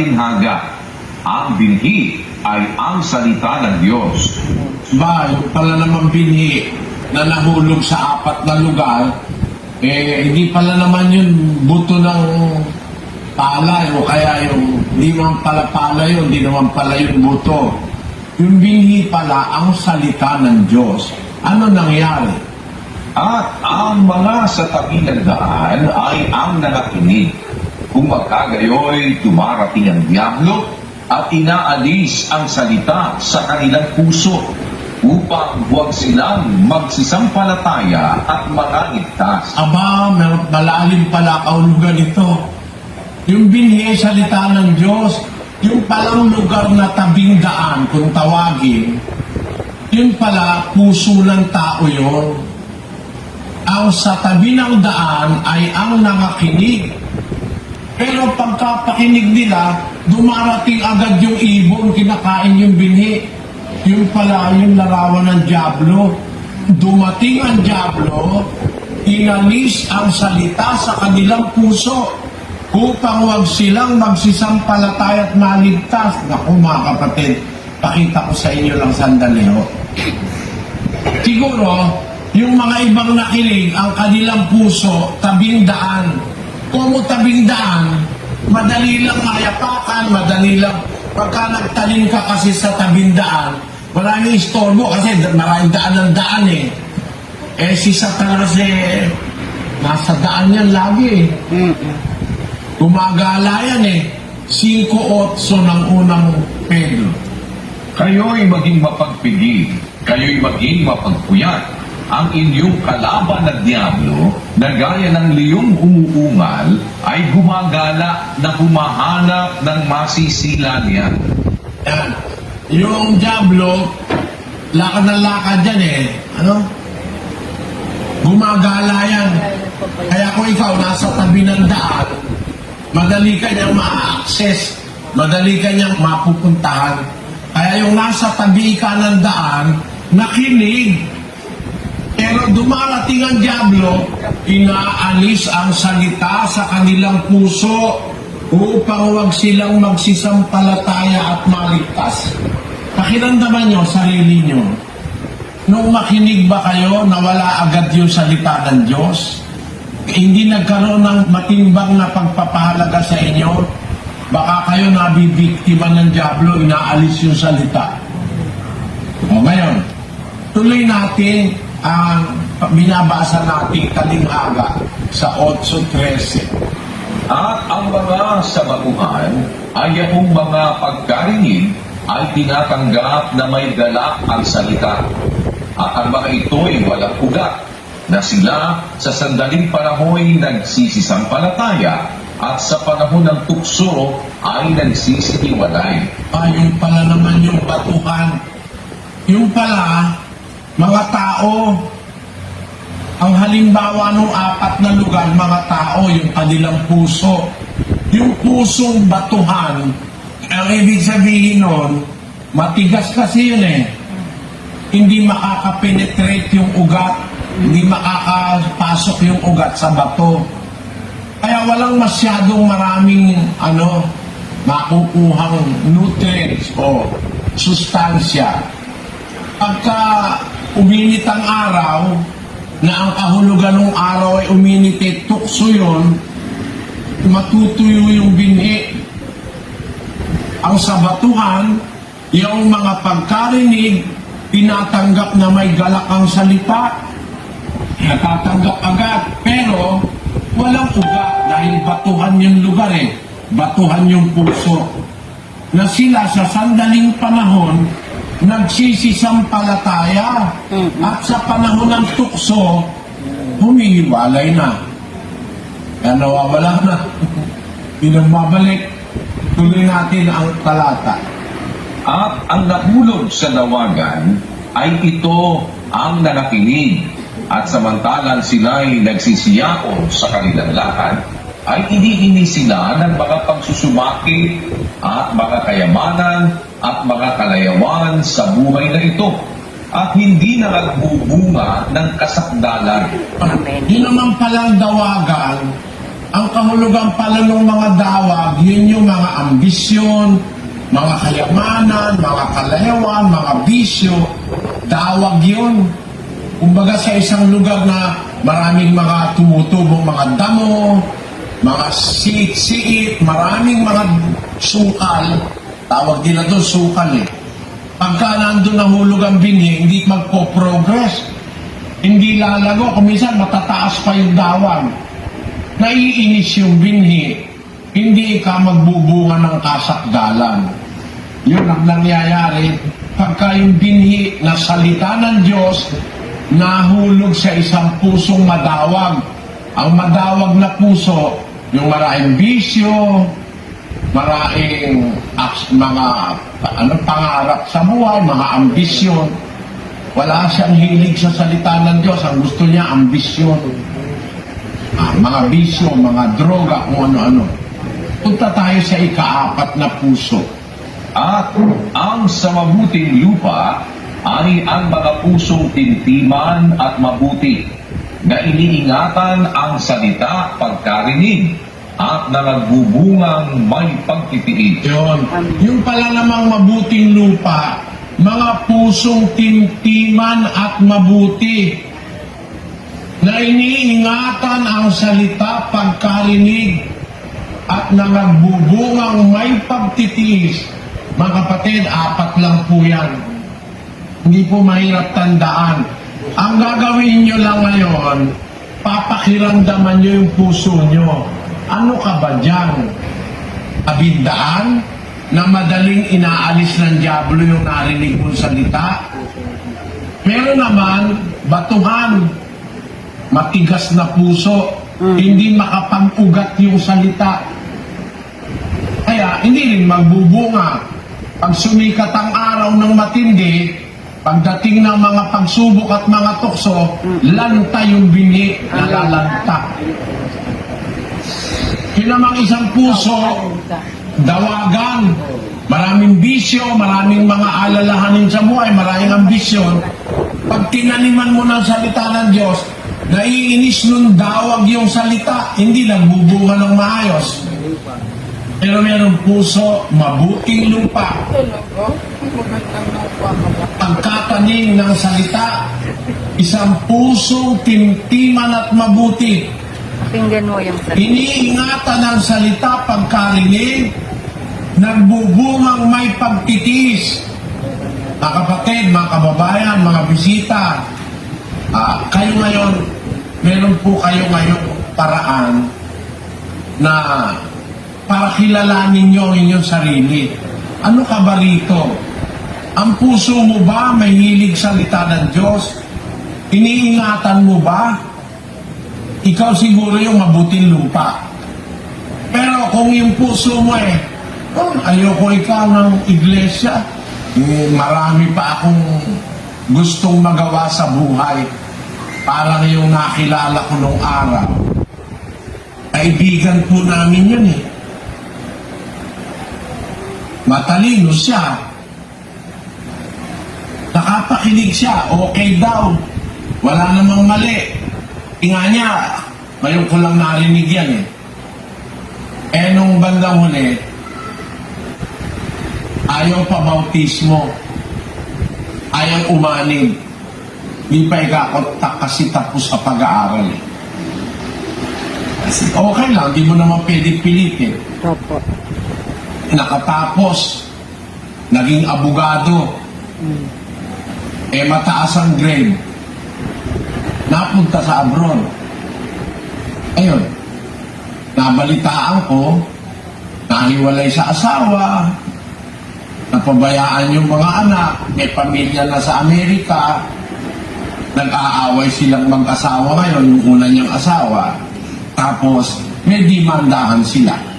Tinhaga. Ang binhi ay ang salita ng Diyos. Ba, yung pala naman binhi na nahulog sa apat na lugar, eh, hindi pala naman yun buto ng palay o kaya yung, hindi naman pala palay yun, hindi naman pala yun buto. Yung binhi pala ang salita ng Diyos. Ano nangyari? At ang mga sa tabi ng daan ay ang nanakinig. Kung magkagayoy, dumarating ang Diablo at inaalis ang salita sa kanilang puso upang huwag silang magsisampalataya at makaligtas. Aba, malalim pala kaulugan ito. Yung binhi salita ng Diyos, yung palang lugar na tabing daan, kung tawagin, yun pala, puso ng tao yun. Ang sa tabi ng daan ay ang nangakinig. Pero pagkapakinig nila, dumarating agad yung ibon, kinakain yung binhi. Yung pala, yung larawan ng Diablo. Dumating ang Diablo, inalis ang salita sa kanilang puso upang wag silang magsisampalatay at maligtas. Naku mga kapatid, pakita ko sa inyo lang sandali ho. Siguro, yung mga ibang nakinig, ang kanilang puso, tabing daan. Kung mo tabing daan, madali lang mayapakan, madali lang. Pagka nagtalim ka kasi sa tabing daan, maraming istorbo kasi maraming daan ng daan eh. Eh si Satanas eh, nasa daan yan lagi eh. Gumagala yan eh. 5-8 ng unang Pedro. Kayo'y maging mapagpigil, kayo'y maging mapagpuyat. Ang inyong kalaban na Diablo, na gaya ng liyong umuungal, ay gumagala na humahanap ng masisila niya. Yan. Yung Diablo, lakad na lakad yan eh. Ano? Gumagala yan. Kaya kung ikaw nasa tabi ng daan, madali ka niyang ma-access, madali ka niyang mapupuntahan. Kaya yung nasa tabi ka ng daan, nakinig. Pero dumarating ang Diablo, inaalis ang salita sa kanilang puso upang wag silang magsisampalataya at maligtas. Pakiramdaman nyo, sarili nyo. Nung makinig ba kayo, nawala agad yung salita ng Diyos? Hindi nagkaroon ng matimbang na pagpapahalaga sa inyo? Baka kayo nabibiktima ng Diablo, inaalis yung salita. O ngayon, tuloy natin ang binabasa nating talinghaga sa 8.13. At ang mga sa baguhan ay ang mga pagkarinig ay tinatanggap na may galak ang salita. At ang mga ito'y walang ugat na sila sa sandaling panahoy nagsisisampalataya at sa panahon ng tukso ay nagsisitiwalay. Ah, yung pala naman yung batuhan. Yung pala, mga tao, ang halimbawa ng apat na lugar, mga tao, yung kanilang puso. Yung pusong batuhan, ang ibig sabihin nun, matigas kasi yun eh. Hindi makakapenetrate yung ugat, hindi makakapasok yung ugat sa bato. Kaya walang masyadong maraming ano, makukuhang nutrients o sustansya. Pagka uminit ang araw, na ang kahulugan ng araw ay uminit eh, tukso yun, matutuyo yung binhi. Ang sabatuhan, yung mga pagkarinig, tinatanggap na may galak ang salita, natatanggap agad. Pero, walang ugat dahil batuhan yung lugar eh. Batuhan yung puso. Na sila sa sandaling panahon, nagsisisampalataya. At sa panahon ng tukso, humihiwalay na. Kaya nawawala na. Pinagbabalik. Tuloy natin ang talata. At ang nahulog sa nawagan ay ito ang nanakinig. At samantalang sila'y nagsisiyaon sa kanilang lakad, ay iniini sila ng mga pagsusumaki at mga kayamanan at mga kalayawan sa buhay na ito at hindi na nagbubunga ng kasakdalan. Yun naman palang dawagan ang kahulugan pala ng mga dawag, yun yung mga ambisyon, mga kayamanan, mga kalayawan, mga bisyo. Dawag yun. Kumbaga sa isang lugar na maraming mga tumutubong mga damo, mga siit-siit, maraming mga sukal. Tawag nila doon sukal eh. Pagka nandun nahulog ang binhi, hindi magpo-progress. Hindi lalago. Kung minsan matataas pa yung dawag. Naiinis yung binhi. Hindi ka magbubunga ng kasakdalan. Yun ang nangyayari pagka yung binhi na salita ng Diyos nahulog sa isang pusong madawag. Ang madawag na puso, yung maraming bisyo, maraming aks- mga ano, pangarap sa buhay, mga ambisyon. Wala siyang hilig sa salita ng Diyos. Ang gusto niya, ambisyon. Ah, mga bisyo, mga droga, kung ano-ano. Punta tayo sa ikaapat na puso. At ang sa mabuting lupa ay ang mga pusong tintiman at mabuti na iniingatan ang salita pagkarinig at na nagbubungang may pagtitiis. Yun. Yung pala namang mabuting lupa, mga pusong tintiman at mabuti na iniingatan ang salita pagkarinig at na nagbubungang may pagtitiis. Mga kapatid, apat lang po yan. Hindi po mahirap tandaan. Ang gagawin nyo lang ngayon, papakiramdaman nyo yung puso nyo. Ano ka ba dyan? Kabindaan na madaling inaalis ng Diablo yung narinig mong salita? Meron naman, batuhan, matigas na puso, hindi makapag-ugat yung salita. Kaya hindi rin magbubunga. Pag sumikat ang araw ng matindi, pagdating ng mga pagsubok at mga tukso, lanta yung bini, nalalanta. Yun namang isang puso, dawagan, maraming bisyo, maraming mga alalahanin sa buhay, maraming ambisyon. Pag tinaniman mo ng salita ng Diyos, naiinis nun dawag yung salita, hindi nagbubunga ng maayos. Pero meron puso, mabuting lupa, pagkatanim ng salita, isang pusong timtiman at mabuti, Pakinggan mo yung salita. Iniingatan ang salita pagkarinig, nagbubungang may pagtitiis. Mga kapatid, mga kababayan, mga bisita, ah, kayo ngayon, meron po kayo ngayon paraan na para kilalanin nyo ang inyong sarili. Ano ka ba rito? Ang puso mo ba may hilig salita ng Diyos? Iniingatan mo ba? Ikaw siguro yung mabuting lupa. Pero kung yung puso mo eh, oh, ayoko ikaw ng iglesia, eh, marami pa akong gustong magawa sa buhay. Parang yung nakilala ko nung araw. Kaibigan po namin yun eh. Matalino siya. Nakapakinig siya, okay daw. Wala namang mali. Nga niya, ngayon ko lang narinig yan eh. Eh nung bandang huli, ayaw pa bautismo. Ayaw umanin. Di pa ikakontak kasi tapos sa pag-aaral eh. Okay lang, di mo naman pwede pilitin. Opo. Nakatapos, naging abogado, eh mataas ang grade, napunta sa abroad. Ayun, nabalitaan ko, nahiwalay sa asawa, napabayaan yung mga anak, may pamilya na sa Amerika, nag-aaway silang mag-asawa ngayon, yung una niyang asawa, tapos may dimandahan sila.